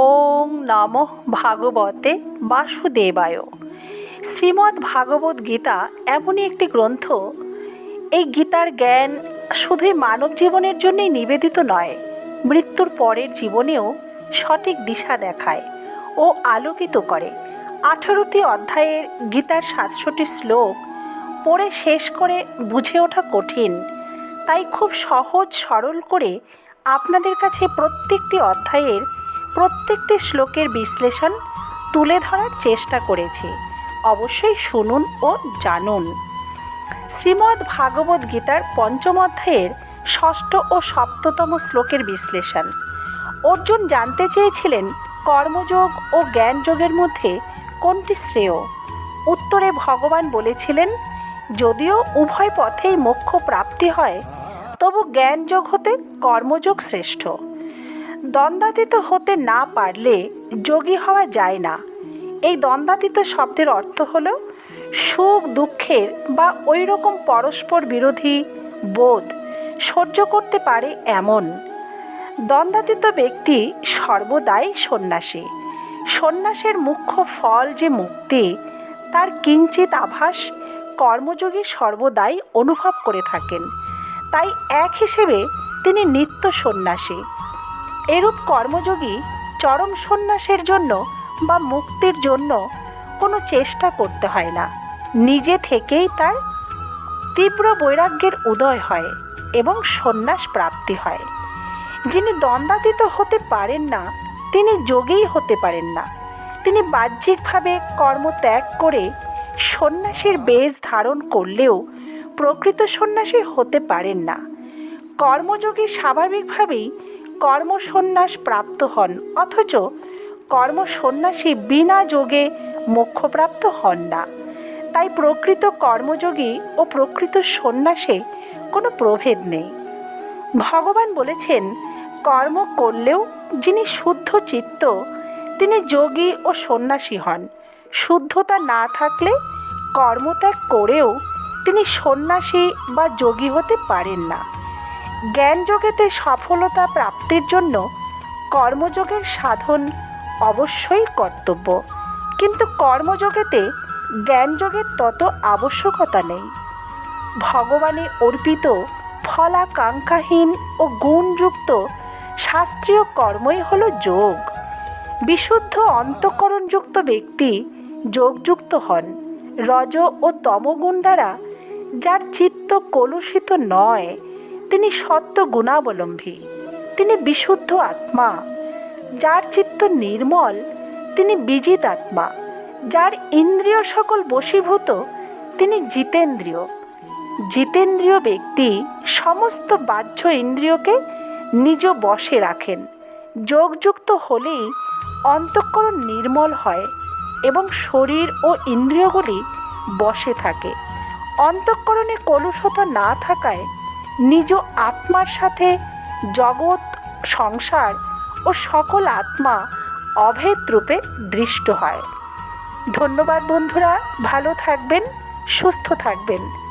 ওং নমঃ ভাগবতে বাসুদেবায়। শ্রীমদ্ ভাগবত গীতা এমনই একটি গ্রন্থ। এই গীতার জ্ঞান শুধুই মানব জীবনের জন্যই নিবেদিত নয়, মৃত্যুর পরের জীবনেও সঠিক দিশা দেখায় ও আলোকিত করে। আঠারোটি অধ্যায়ের গীতার সাতশোটি শ্লোক পড়ে শেষ করে বুঝে ওঠা কঠিন, তাই খুব সহজ সরল করে আপনাদের কাছে প্রত্যেকটি অধ্যায়ের প্রত্যেকটি শ্লোকের বিশ্লেষণ তুলে ধরার চেষ্টা করেছি। অবশ্যই শুনুন ও জানুন। শ্রীমদ্ ভাগবত গীতার পঞ্চম অধ্যায়ের ষষ্ঠ ও সপ্ততম শ্লোকের বিশ্লেষণ। অর্জুন জানতে চেয়েছিলেন কর্মযোগ ও জ্ঞানযোগের মধ্যে কোনটি শ্রেয়। উত্তরে ভগবান বলেছিলেন, যদিও উভয় পথেই মোক্ষ প্রাপ্তি হয়, তবু জ্ঞানযোগ হতে কর্মযোগ শ্রেষ্ঠ। দ্বন্দ্বাতীত হতে না পারলে যোগী হওয়া যায় না। এই দ্বন্দ্বাতীত শব্দের অর্থ হল সুখ, দুঃখের বা ওই রকম পরস্পর বিরোধী বোধ সহ্য করতে পারে এমন। দ্বন্দ্বাতীত ব্যক্তি সর্বদাই সন্ন্যাসী। সন্ন্যাসের মুখ্য ফল যে মুক্তি, তার কিঞ্চিত আভাস কর্মযোগী সর্বদাই অনুভব করে থাকেন। তাই এক হিসেবে তিনি নিত্য সন্ন্যাসী। এরূপ কর্মযোগী চরম সন্ন্যাসের জন্য বা মুক্তির জন্য কোনো চেষ্টা করতে হয় না। নিজে থেকেই তার তীব্র বৈরাগ্যের উদয় হয় এবং সন্ন্যাস প্রাপ্তি হয়। যিনি দ্বন্দ্বাতীত হতে পারেন না, তিনি যোগেই হতে পারেন না। তিনি বাহ্যিকভাবে কর্ম ত্যাগ করে সন্ন্যাসীর বেশ ধারণ করলেও প্রকৃত সন্ন্যাসী হতে পারেন না। কর্মযোগী স্বাভাবিকভাবেই কর্মসন্ন্যাস প্রাপ্ত হন, অথচ কর্মসন্ন্যাসী বিনা যোগে মোক্ষপ্রাপ্ত হন না। তাই প্রকৃত কর্মযোগী ও প্রকৃত সন্ন্যাসে কোনো প্রভেদ নেই। ভগবান বলেছেন, কর্ম করলেও যিনি শুদ্ধ চিত্ত, তিনি যোগী ও সন্ন্যাসী হন। শুদ্ধতা না থাকলে কর্মত্যাগ করেও তিনি সন্ন্যাসী বা যোগী হতে পারেন না। জ্ঞানযোগেতে সফলতা প্রাপ্তির জন্য কর্মযোগের সাধন অবশ্যই কর্তব্য। কিন্তু কর্মযোগেতে জ্ঞানযোগের তত আবশ্যকতা নেই। ভগবানে অর্পিত ফলাকাঙ্ক্ষাহীন ও গুণযুক্ত শাস্ত্রীয় কর্মই হল যোগ। বিশুদ্ধ অন্তঃকরণযুক্ত ব্যক্তি যোগযুক্ত হন রজ ও তমগুণ দ্বারা, যার চিত্ত কলুষিত নয়। তিনি সত্য গুণাবলম্বী। তিনি বিশুদ্ধ আত্মা, যার চিত্ত নির্মল, তিনি বিজিত আত্মা, যার ইন্দ্রিয় সকল বশীভূত, তিনি জিতেন্দ্রিয়। জিতেন্দ্রিয় ব্যক্তি সমস্ত বাহ্য ইন্দ্রিয়কে নিজ বশে রাখেন। যোগযুক্ত হলেই অন্তঃকরণ নির্মল হয় এবং শরীর ও ইন্দ্রিয়গুলি বসে থাকে। অন্তঃকরণে কলুষতা না থাকায় নিজ আত্মার সাথে জগৎ, সংসার ও সকল আত্মা অভেদ রূপে দৃষ্ট হয়। ধন্যবাদ বন্ধুরা, ভালো থাকবেন, সুস্থ থাকবেন।